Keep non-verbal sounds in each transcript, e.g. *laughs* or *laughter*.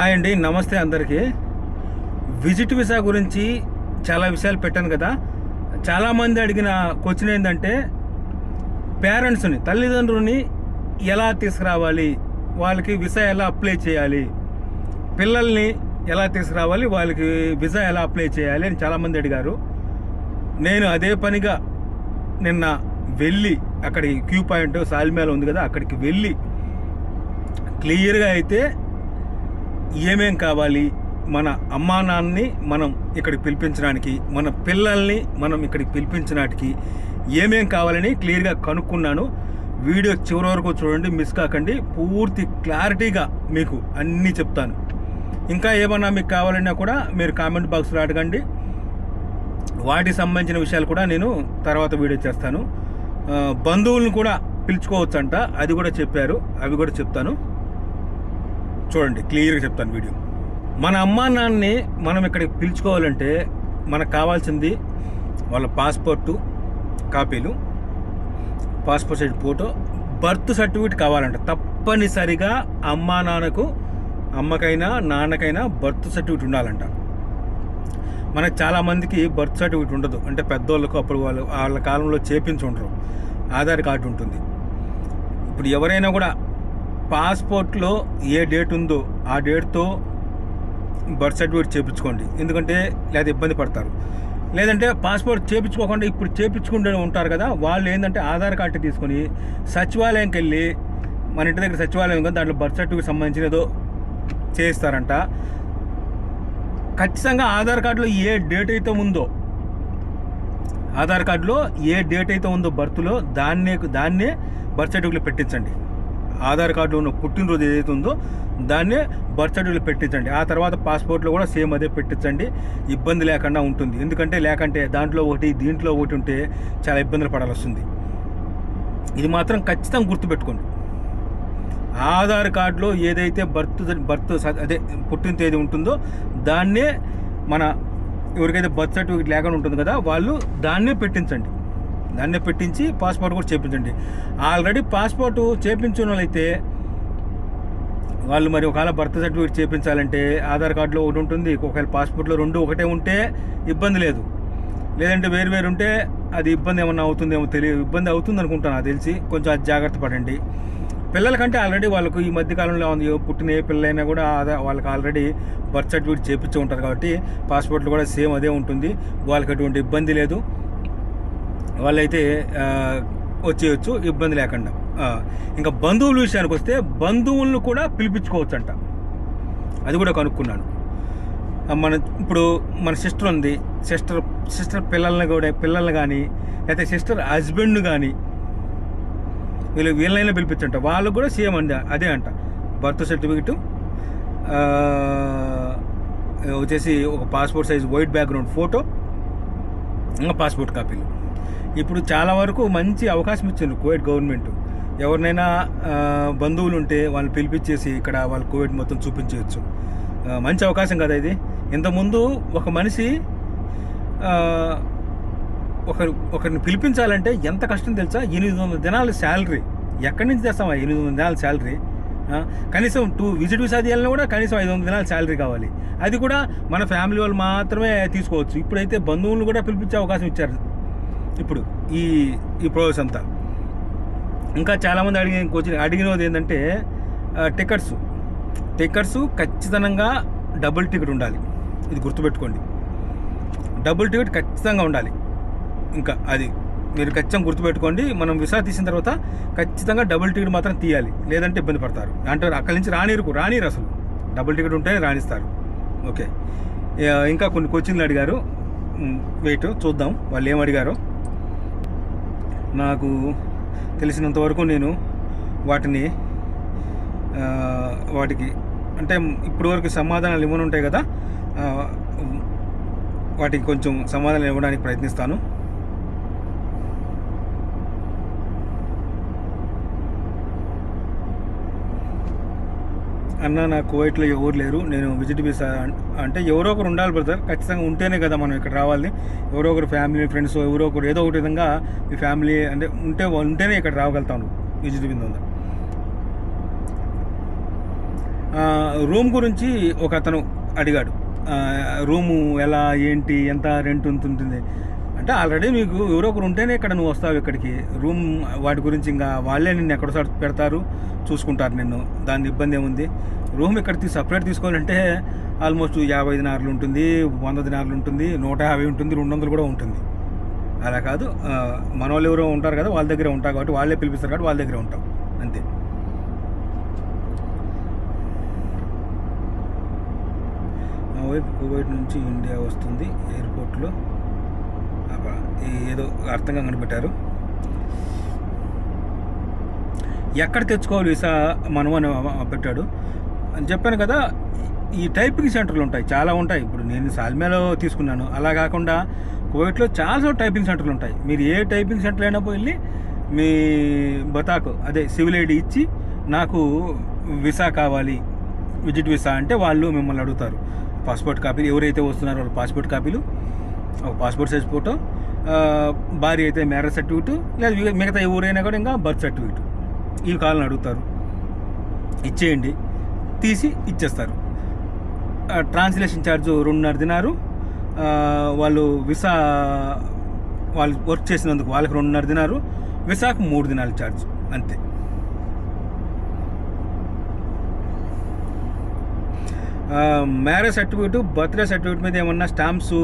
Hi అండి నమస్తే అందరికీ. విజిట్ వీసా గురించి చాలా విషయాలు పెట్టాను కదా. చాలామంది అడిగిన క్వశ్చన్ ఏంటంటే పేరెంట్స్ని తల్లిదండ్రులని ఎలా తీసుకురావాలి? వాళ్ళకి వీసా ఎలా అప్లై చేయాలి? పిల్లల్ని ఎలా తీసుకురావాలి? వాళ్ళకి వీసా ఎలా అప్లై చేయాలి? అని చాలామంది అడిగారు. నేను అదే పనిగా నిన్న వెళ్ళి అక్కడికి క్యూ పాయింట్ సాల్మేల ఉంది కదా అక్కడికి వెళ్ళి క్లియర్గా అయితే ఏమేం కావాలి? మన అమ్మా నాన్నని మనం ఇక్కడికి పిలిపించడానికి మన పిల్లల్ని మనం ఇక్కడికి పిలిపించడానికి ఏమేం కావాలని క్లియర్గా కనుక్కున్నాను. వీడియో చివరి వరకు చూడండి మిస్ కాకండి. పూర్తి క్లారిటీగా మీకు అన్నీ చెప్తాను. ఇంకా ఏమన్నా మీకు కావాలన్నా కూడా మీరు కామెంట్ బాక్స్లో అడగండి. వాటికి సంబంధించిన విషయాలు కూడా నేను తర్వాత వీడియో చేస్తాను. బంధువులను కూడా పిలుచుకోవచ్చంట. అది కూడా చెప్పారు. అవి కూడా చెప్తాను. చూడండి క్లియర్గా చెప్తాను వీడియో. మన అమ్మా నాన్నని మనం ఇక్కడికి పిలుచుకోవాలంటే మనకు కావాల్సింది వాళ్ళ పాస్పోర్టు కాపీలు passport size photo birth certificate కావాలంట. తప్పనిసరిగా అమ్మా నాన్నకు అమ్మకైనా నాన్నకైనా బర్త్ సర్టిఫికేట్ ఉండాలంట. మనకు చాలా మందికి బర్త్ సర్టిఫికేట్ ఉండదు. అంటే పెద్దోళ్ళకు అప్పుడు వాళ్ళు వాళ్ళ కాలంలో చేపించి ఉండరు ఆధార్ కార్డు ఉంటుంది. ఇప్పుడు ఎవరైనా కూడా పాస్పోర్ట్లో ఏ డేట్ ఉందో ఆ డేట్తో బర్త్ సర్టిఫికేట్ చేయించుకోండి ఎందుకంటే లేదా ఇబ్బంది పడతారు. లేదంటే పాస్పోర్ట్ చేయించుకోకుండా ఇప్పుడు చేయించుకుంటూ ఉంటారు కదా వాళ్ళు ఏంటంటే ఆధార్ కార్డు తీసుకొని సచివాలయంకి వెళ్ళి మన ఇంటి దగ్గర సచివాలయం కదా దాంట్లో బర్త్ సర్టిఫికేట్ సంబంధించిన ఏదో చేయిస్తారంట. ఖచ్చితంగా ఆధార్ కార్డులో ఏ డేట్ అయితే ఉందో ఆధార్ కార్డులో ఏ డేట్ అయితే ఉందో బర్త్లో దాన్నే దాన్నే బర్త్ సర్టిఫికేట్ పెట్టించండి. ఆధార్ కార్డులో ఉన్న పుట్టినరోజు ఏదైతే ఉందో దాన్నే బర్త్ సర్టిఫికేట్ పెట్టించండి. ఆ తర్వాత పాస్పోర్ట్లో కూడా సేమ్ అదే పెట్టించండి. ఇబ్బంది లేకుండా ఉంటుంది. ఎందుకంటే లేకంటే దాంట్లో ఒకటి దీంట్లో ఒకటి ఉంటే చాలా ఇబ్బందులు పడాల్సి వస్తుంది ఇది మాత్రం ఖచ్చితంగా గుర్తుపెట్టుకోండి. ఆధార్ కార్డులో ఏదైతే బర్త్ బర్త్ స- అదే పుట్టిన తేదీ ఉంటుందో దాన్నే మన ఎవరికైతే బర్త్ సర్టిఫికేట్ లేకుండా ఉంటుంది కదా వాళ్ళు దాన్నే పెట్టించండి. దాన్నే పెట్టించి పాస్పోర్ట్ కూడా చేపించండి. ఆల్రెడీ పాస్పోర్ట్ చేపించిన వాళ్ళైతే వాళ్ళు మరి ఒకవేళ బర్త్ సర్టిఫికేట్ చేపించాలంటే ఆధార్ కార్డులో ఒకటి ఉంటుంది ఒకవేళ పాస్పోర్ట్లో రెండు ఒకటే ఉంటే ఇబ్బంది లేదు. లేదంటే వేరు వేరు ఉంటే అది ఇబ్బంది ఏమన్నా అవుతుందేమో తెలియదు ఇబ్బంది అవుతుంది అనుకుంటాను నాకు తెలిసి. కొంచెం అది జాగ్రత్త పడండి. పిల్లలకంటే ఆల్రెడీ వాళ్ళకు ఈ మధ్య కాలంలో ఉంది పుట్టిన ఏ పిల్లలైనా కూడా ఆదా వాళ్ళకి ఆల్రెడీ బర్త్ సర్టిఫికేట్ చేపించి ఉంటారు కాబట్టి పాస్పోర్ట్లు కూడా సేమ్ అదే ఉంటుంది. వాళ్ళకి అటువంటి ఇబ్బంది లేదు. వాళ్ళైతే వచ్చేయచ్చు ఇబ్బంది లేకుండా. ఇంకా బంధువుల విషయానికి వస్తే బంధువులను కూడా పిలిపించుకోవచ్చు అంట అది కూడా కనుక్కున్నాను. మన ఇప్పుడు మన సిస్టర్ ఉంది. సిస్టర్ సిస్టర్ పిల్లల్ని కూడా పిల్లల్ని కానీ లేకపోతే సిస్టర్ హస్బెండ్ కానీ వీళ్ళు వీళ్ళైనా పిలిపించంట. వాళ్ళు కూడా సేమ్ అండి అదే అంట. బర్త్ సర్టిఫికెట్ వచ్చేసి ఒక passport size white background photo ఇంకా పాస్పోర్ట్ కాపీలు. ఇప్పుడు చాలా వరకు మంచి అవకాశం ఇచ్చింది కోవిడ్ గవర్నమెంట్. ఎవరినైనా బంధువులు ఉంటే వాళ్ళని పిలిపించేసి ఇక్కడ వాళ్ళు కోవిడ్ మొత్తం చూపించవచ్చు మంచి అవకాశం కదా ఇది. ఇంతకుముందు ఒక మనిషి ఒకరు ఒకరిని పిలిపించాలంటే ఎంత కష్టం తెలుసా? ఎనిమిది వందల దినాల శాలరీ. ఎక్కడి నుంచి తెస్తామా ఎనిమిది వందల దినాల శాలరీ? కనీసం టూ విజిట్ వీసా తీయాలన్నా కూడా కనీసం ఐదు వందల దినాల శాలరీ కావాలి. అది కూడా మన ఫ్యామిలీ వాళ్ళు మాత్రమే తీసుకోవచ్చు. ఇప్పుడైతే బంధువులను కూడా పిలిపించే అవకాశం ఇచ్చారు. ఇప్పుడు ఈ ఈ ప్రాసెస్ అంతా. ఇంకా చాలామంది అడిగిన కోచింగ్ అడిగినది ఏంటంటే టికెట్స్ టికెట్స్ ఖచ్చితంగా డబుల్ టికెట్ ఉండాలి. ఇది గుర్తుపెట్టుకోండి. డబుల్ టికెట్ ఖచ్చితంగా ఉండాలి. ఇంకా అది మీరు ఖచ్చితంగా గుర్తుపెట్టుకోండి. మనం విసా తీసిన తర్వాత ఖచ్చితంగా డబుల్ టికెట్ మాత్రం తీయాలి. లేదంటే ఇబ్బంది పడతారు. అంటే అక్కడి నుంచి రానిరుకు రానిరు అసలు. డబుల్ టికెట్ ఉంటేనే రాణిస్తారు. ఓకే. ఇంకా కొన్ని కోచింగ్లు అడిగారు. వెయిట్ చూద్దాం. వాళ్ళు ఏం అడిగారో. నాకు తెలిసినంత వరకు నేను వాటిని వాటికి అంటే ఇప్పటివరకు సమాధానాలు ఇవ్వనుంటాయి కదా వాటికి కొంచెం సమాధానం ఇవ్వడానికి ప్రయత్నిస్తాను. అన్న నా కువైట్లో ఎవరు లేరు. నేను విజిట్ వీసా అంటే ఎవరో ఒకరు ఉండాలి బ్రదర్. ఖచ్చితంగా ఉంటేనే కదా మనం ఇక్కడ రావాలి. ఎవరో ఒకరు ఫ్యామిలీ ఫ్రెండ్స్ ఎవరో ఒకరు ఏదో ఒకటి విధంగా మీ ఫ్యామిలీ అంటే ఉంటే ఉంటేనే ఇక్కడ రాగలుగుతాను విజిట్ వింద రూమ్ గురించి ఒక అతను అడిగాడు. రూము ఎలా ఏంటి ఎంత రెంట్ ఉంటుంది అంటే ఆల్రెడీ మీకు ఎవరో ఒకరు ఉంటేనే ఇక్కడ నువ్వు వస్తావు ఇక్కడికి. రూమ్ వాటి గురించి ఇంకా వాళ్ళే నిన్ను ఎక్కడ పెడతారు? చూసుకుంటారు నిన్ను. దాని ఇబ్బంది ఏముంది? రూమ్ ఇక్కడ సపరేట్ తీసుకోవాలంటే ఆల్మోస్ట్ యాభై దినారులు ఉంటుంది వంద దినారులు ఉంటుంది నూట యాభై ఉంటుంది రెండు వందలు కూడా ఉంటుంది. అలా కాదు మన వాళ్ళు ఎవరో ఉంటారు కదా వాళ్ళ దగ్గర ఉంటారు కాబట్టి వాళ్ళే పిలిపిస్తారు కాబట్టి వాళ్ళ దగ్గర ఉంటాం. అంతే. మా వైపు కువైట్ నుంచి ఇండియా వస్తుంది ఎయిర్పోర్ట్లో ఏదో అర్థంగా కనిపెట్టారు. ఎక్కడ తెచ్చుకోవాలి వీసా మనం అని పెట్టాడు. అని చెప్పాను కదా ఈ టైపింగ్ సెంటర్లు ఉంటాయి చాలా ఉంటాయి. ఇప్పుడు నేను సాల్మేలో తీసుకున్నాను. అలా కాకుండా కోవిట్లో చాలా టైపింగ్ సెంటర్లు ఉంటాయి. మీరు ఏ టైపింగ్ సెంటర్ అయినా వెళ్ళి మీ బతాకు అదే సివిల్ ఐడి ఇచ్చి నాకు వీసా కావాలి విజిట్ వీసా అంటే వాళ్ళు మిమ్మల్ని అడుగుతారు. పాస్పోర్ట్ కాపీలు ఎవరైతే వస్తున్నారో వాళ్ళ పాస్పోర్ట్ కాపీలు. ఒక పాస్పోర్ట్ సైజ్ ఫోటో భార్య అయితే మ్యారేజ్ సర్టిఫికేట్ లేదా మిగతా ఎవరైనా కూడా ఇంకా బర్త్ సర్టిఫికేట్ ఇవి కావాలని అడుగుతారు. ఇచ్చేయండి. తీసి ఇచ్చేస్తారు. ట్రాన్స్లేషన్ ఛార్జ్ రెండున్నర దినారు వాళ్ళు విసా వాళ్ళు వర్క్ చేసినందుకు వాళ్ళకి రెండున్నర దినారు విసాకు మూడు దినాలు ఛార్జ్ అంతే. మ్యారేజ్ సర్టిఫికేట్ బర్త్డే సర్టిఫికేట్ మీద ఏమన్నా స్టాంప్స్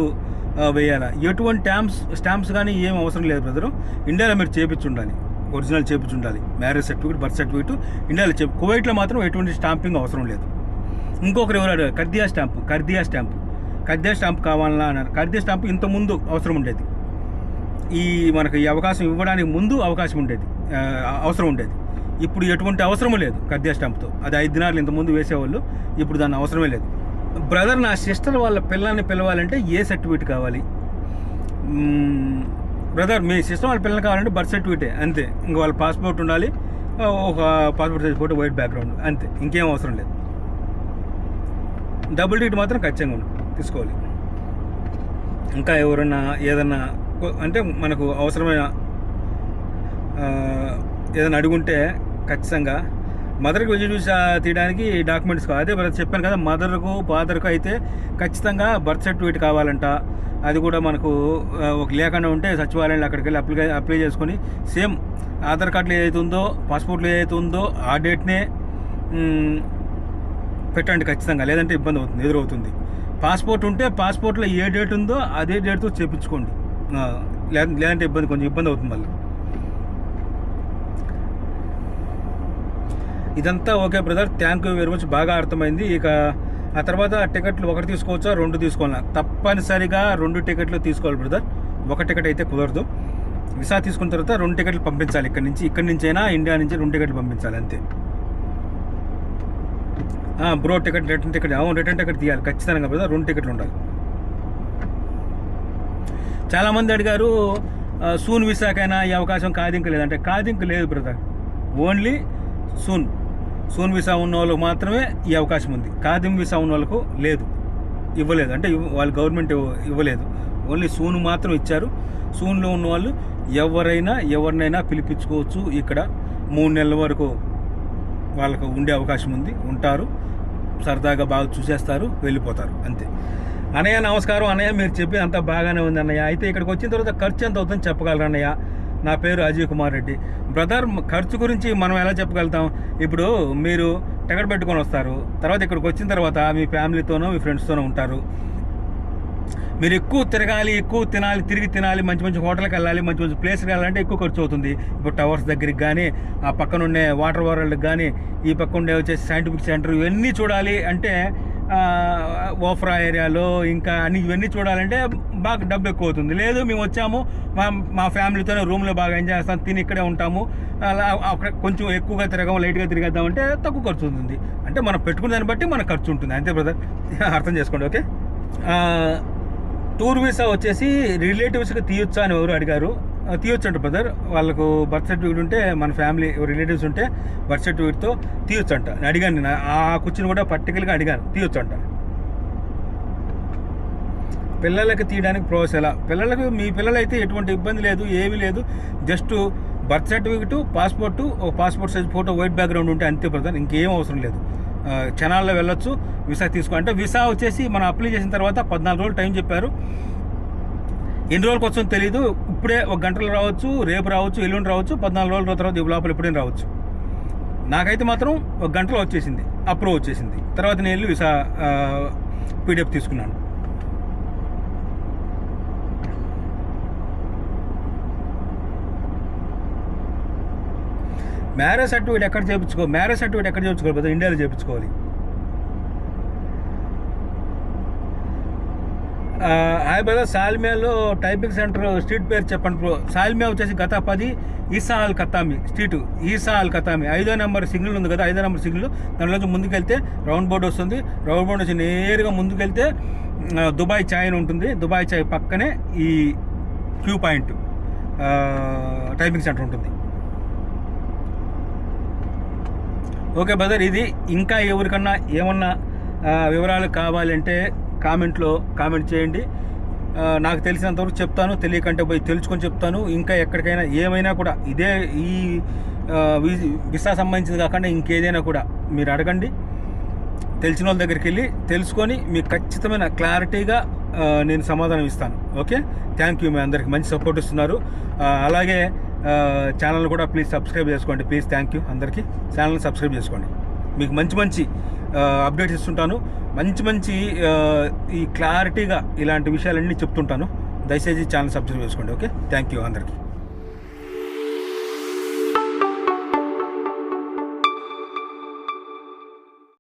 వేయాలా? ఎటువంటి స్టాంప్స్ స్టాంప్స్ కానీ ఏం అవసరం లేదు బ్రదరు. ఇండియాలో మీరు చేపించి ఉండాలి ఒరిజినల్ చేపించి ఉండాలి మ్యారేజ్ సర్టిఫికేట్ బర్త్ సర్టిఫికేట్ ఇండియాలో చెప్పు కువైట్లో మాత్రం ఎటువంటి స్టాంపింగ్ అవసరం లేదు. ఇంకొకరు ఎవరు అడిగారు? కర్దియా స్టాంపు కర్దియా స్టాంపు. కర్దియా స్టాంప్ కావాలా అన్నారు. కర్దియా స్టాంపు ఇంత ముందు అవసరం ఉండేది. ఈ మనకు ఈ అవకాశం ఇవ్వడానికి ముందు అవకాశం ఉండేది. అవసరం ఉండేది. ఇప్పుడు ఎటువంటి అవసరం లేదు కర్దియా స్టాంప్తో. అది ఐదు దినాలు ఇంత ముందు వేసేవాళ్ళు. ఇప్పుడు దాని అవసరమే లేదు. బ్రదర్ నా సిస్టర్ వాళ్ళ పిల్లల్ని పిలవాలంటే ఏ సర్టిఫికేట్ కావాలి? బ్రదర్ మీ సిస్టర్ వాళ్ళ పిల్లలు కావాలంటే బర్త్ సర్టిఫికేటే అంతే. ఇంకా వాళ్ళ పాస్పోర్ట్ ఉండాలి ఒక passport size photo white background అంతే. ఇంకేం అవసరం లేదు. డబుల్ డీట్ మాత్రం ఖచ్చితంగా తీసుకోవాలి. ఇంకా ఎవరన్నా ఏదన్నా అంటే మనకు అవసరమైన ఏదైనా అడుగుంటే ఖచ్చితంగా మదర్కి విజిట్ తీయడానికి డాక్యుమెంట్స్ కావాలి అదే బ్రదర్ చెప్పాను కదా మదర్కు ఫాదర్కు అయితే ఖచ్చితంగా బర్త్ సర్టిఫికేట్ కావాలంట. అది కూడా మనకు ఒక లేకుండా ఉంటే సచివాలయంలో అక్కడికి వెళ్ళి అప్లై అప్లై చేసుకొని సేమ్ ఆధార్ కార్డులో ఏదైతే ఉందో పాస్పోర్ట్లో ఏదైతే ఉందో ఆ డేట్నే పెట్టండి ఖచ్చితంగా. లేదంటే ఇబ్బంది అవుతుంది ఎదురవుతుంది. పాస్పోర్ట్ ఉంటే పాస్పోర్ట్లో ఏ డేట్ ఉందో అదే డేట్తో చేపించుకోండి. లేదంటే ఇబ్బంది కొంచెం ఇబ్బంది అవుతుంది మళ్ళీ. ఇదంతా okay brother. Thank you very much బాగా అర్థమైంది. ఇక ఆ తర్వాత టికెట్లు ఒకటి తీసుకోవచ్చా రెండు తీసుకోవాలా? తప్పనిసరిగా రెండు టికెట్లు తీసుకోవాలి బ్రదర్. ఒక టికెట్ అయితే కుదరదు. విసా తీసుకున్న తర్వాత రెండు టికెట్లు పంపించాలి. ఇక్కడి నుంచి ఇక్కడి నుంచి అయినా ఇండియా నుంచి రెండు టికెట్లు పంపించాలి అంతే. బ్రో టికెట్ రిటర్న్ టికెట్ అవును రిటర్న్ టికెట్ తీయాలి ఖచ్చితంగా బ్రదర్. రెండు టికెట్లు ఉండాలి. చాలామంది అడిగారు సూన్ విశాఖైనా ఈ అవకాశం కాదింక లేదంటే కాదింక లేదు brother. Only soon. Soon visa ఉన్న వాళ్ళకు మాత్రమే ఈ అవకాశం ఉంది. కాదిం వీసా ఉన్న వాళ్ళకు లేదు. ఇవ్వలేదు. అంటే వాళ్ళు గవర్నమెంట్ ఇవ్వలేదు. ఓన్లీ సూన్ మాత్రం ఇచ్చారు. సూన్లో ఉన్న వాళ్ళు ఎవరైనా ఎవరినైనా పిలిపించుకోవచ్చు. ఇక్కడ మూడు నెలల వరకు వాళ్ళకు ఉండే అవకాశం ఉంది. ఉంటారు. సరదాగా బాగా చూసేస్తారు. వెళ్ళిపోతారు. అంతే. అన్నయ్య నమస్కారం. అన్నయ్య మీరు చెప్పి అంతా బాగానే ఉంది అన్నయ్య. అయితే ఇక్కడికి వచ్చిన తర్వాత ఖర్చు ఎంత అవుతుందని చెప్పగలరు అన్నయ్య? నా పేరు అజయ్ కుమార్ రెడ్డి. బ్రదర్ ఖర్చు గురించి మనం ఎలా చెప్పగలుగుతాం? ఇప్పుడు మీరు టికెట్ పెట్టుకొని వస్తారు. తర్వాత ఇక్కడికి వచ్చిన తర్వాత మీ ఫ్యామిలీతోనో మీ ఫ్రెండ్స్తోనో ఉంటారు. మీరు ఎక్కువ తిరగాలి ఎక్కువ తినాలి తిరిగి తినాలి మంచి మంచి హోటల్కి వెళ్ళాలి మంచి మంచి ప్లేస్కి వెళ్ళాలంటే ఎక్కువ ఖర్చు అవుతుంది. ఇప్పుడు టవర్స్ దగ్గరికి కానీ ఆ పక్కన ఉండే వాటర్ వరల్డ్కి కానీ ఈ పక్క ఉండే వచ్చేసి సైంటిఫిక్ సెంటర్ ఇవన్నీ చూడాలి అంటే ఓఫ్రా ఏరియాలో ఇంకా అన్ని ఇవన్నీ చూడాలంటే బాగా డబ్బు ఎక్కువ అవుతుంది లేదు మేము వచ్చాము మా మా ఫ్యామిలీతోనే రూమ్లో బాగా ఎంజాయ్ చేస్తాం తిని ఇక్కడే ఉంటాము. అలా అక్కడ కొంచెం ఎక్కువగా తిరగం లైట్గా తిరిగేద్దాం అంటే తక్కువ ఖర్చు ఉంటుంది అంటే మనం పెట్టుకున్న దాన్ని బట్టి మన ఖర్చు ఉంటుంది అంతే బ్రదర్? *laughs* అర్థం చేసుకోండి ఓకే? టూర్ వీసా వచ్చేసి రిలేటివ్స్కి తీయొచ్చా అని ఎవరు అడిగారు. ఆ, అంట బ్రదర్. వాళ్ళకు బర్త్ సర్టిఫికేట్ ఉంటే మన ఫ్యామిలీ రిలేటివ్స్ ఉంటే బర్త్ సర్టిఫికేట్తో తీయొచ్చంట. అంట నేను అడిగాను నేను ఆ కూర్చుని కూడా పర్టికులర్గా అడిగాను. తీయొచ్చంట. అంట పిల్లలకి తీయడానికి ప్రాసెస్ ఎలా? పిల్లలకు మీ పిల్లలైతే ఎటువంటి ఇబ్బంది లేదు ఏమీ లేదు. జస్ట్ బర్త్ సర్టిఫికేట్ పాస్పోర్టు ఒక passport size photo white background ఉంటే అంతే ప్రధానం. ఇంకేం అవసరం లేదు. క్షణాల్లో వెళ్ళొచ్చు వీసా తీసుకో. అంటే వీసా వచ్చేసి మనం అప్లై చేసిన తర్వాత పద్నాలుగు రోజులు టైం చెప్పారు. ఎన్ని రోజులకు వచ్చో తెలియదు ఇప్పుడే ఒక గంటలో రావచ్చు రేపు రావచ్చు ఎల్లుండి రావచ్చు పద్నాలుగు రోజుల తర్వాత ఈ లోపల ఎప్పుడైనా రావచ్చు. నాకైతే మాత్రం ఒక గంటలో వచ్చేసింది అప్రూవ్ వచ్చేసింది. తర్వాత నేను వెళ్ళి వీసా పీడిఎఫ్ తీసుకున్నాను. మ్యారేజ్ సర్టిఫికేట్ ఎక్కడ చేయించుకో మ్యారేజ్ సర్టిఫికేట్ ఎక్కడ చేయించుకోవాలి ఇండియాలో చేయించుకోవాలి. ఆ, సాల్మియాలో టైపింగ్ సెంటర్ స్ట్రీట్ పేరు చెప్పండి బ్రో. సాల్మియా వచ్చేసి గత పది Eisa Al Qatami street. Eisa Al Qatami ఐదో నెంబర్ సిగ్నల్ ఉంది కదా ఐదో నెంబర్ సిగ్నల్. దానిలోంచి ముందుకెళ్తే రౌండ్ బోర్డు వస్తుంది. రౌండ్ బోర్డు వచ్చి నేరుగా ముందుకెళ్తే దుబాయ్ చాయ్ అని ఉంటుంది. దుబాయ్ చాయ్ పక్కనే ఈ క్యూ పాయింట్ టైపింగ్ సెంటర్ ఉంటుంది. ఓకే బ్రదర్ ఇది ఇంకా ఎవరికన్నా ఏమన్నా వివరాలు కావాలంటే కామెంట్లో కామెంట్ చేయండి. నాకు తెలిసినంతవరకు చెప్తాను తెలియకంటే పోయి తెలుసుకొని చెప్తాను. ఇంకా ఎక్కడికైనా ఏమైనా కూడా ఇదే ఈ విసా సంబంధించింది కాకుండా ఇంకేదైనా కూడా మీరు అడగండి. తెలిసిన వాళ్ళ దగ్గరికి వెళ్ళి తెలుసుకొని మీకు ఖచ్చితమైన క్లారిటీగా నేను సమాధానం ఇస్తాను. ఓకే? థ్యాంక్ యూ మీ అందరికి. మంచి సపోర్ట్ ఇస్తున్నారు. అలాగే ఛానల్ కూడా ప్లీజ్ సబ్స్క్రైబ్ చేసుకోండి. ప్లీజ్ థ్యాంక్ యూ అందరికీ. ఛానల్ని సబ్స్క్రైబ్ చేసుకోండి. మీకు మంచి మంచి అప్డేట్స్ ఇస్తుంటాను. మంచి మంచి ఈ క్లారిటీగా ఇలాంటి విషయాలన్నీ చెప్తుంటాను. దయచేసి ఛానల్ సబ్స్క్రైబ్ చేసుకోండి. ఓకే థ్యాంక్ యూ అందరికీ.